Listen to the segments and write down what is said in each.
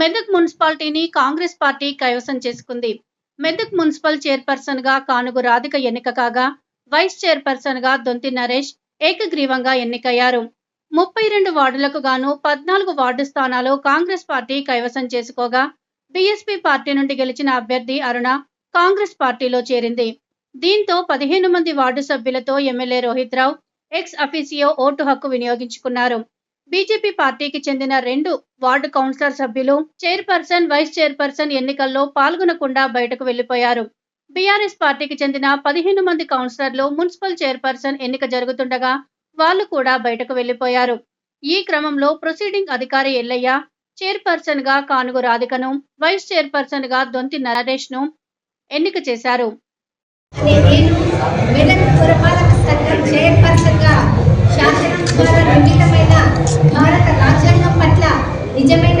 మెదక్ మున్సిపాలిటీని కాంగ్రెస్ పార్టీ కైవసం చేసుకుంది. మెదక్ మున్సిపల్ చైర్పర్సన్గా కానుగు రాధిక ఎన్నిక కాగా వైస్ చైర్పర్సన్గా దొంతి నరేష్ ఏకగ్రీవంగా ఎన్నికయ్యారు. ముప్పై రెండు వార్డులకు గాను పద్నాలుగు వార్డు స్థానాలు కాంగ్రెస్ పార్టీ కైవసం చేసుకోగా బీఎస్పీ పార్టీ నుండి గెలిచిన అభ్యర్థి అరుణ కాంగ్రెస్ పార్టీలో చేరింది. దీంతో పదిహేను మంది వార్డు సభ్యులతో MLA Rohit Rao ex officio vote హక్కు వినియోగించుకున్నారు. బీజేపీ పార్టీకి చెందిన రెండు వార్డు కౌన్సిలర్ సభ్యులు చైర్పర్సన్ వైస్ చైర్పర్సన్ ఎన్నికల్లో పాల్గొనకుండా బయటకు వెళ్ళిపోయారు బీఆర్ఎస్ పార్టీకి చెందిన పదిహేను మంది కౌన్సిలర్లు మున్సిపల్ చైర్పర్సన్ ఎన్నిక జరుగుతుండగా వాళ్ళు కూడా బయటకు వెళ్ళిపోయారు ఈ క్రమంలో ప్రొసీడింగ్ అధికారి ఎల్లయ్య చైర్పర్సన్గా కానుగు రాధికను వైస్ చైర్పర్సన్గా దొంతి నరేష్ను ఎన్నిక చేశారు. నేను మెదక్ పురపాలక సంఘం చైర్పర్సన్గా శాసనం ద్వారా నిర్మితమైన భారత రాజ్యాంగం పట్ల నిజమైన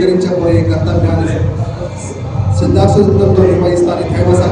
నేను స్వీకరించబోయే కర్తవ్యాన్ని సిద్ధార్థంతో నిర్వహిస్తానని దైవ సాక్షిగా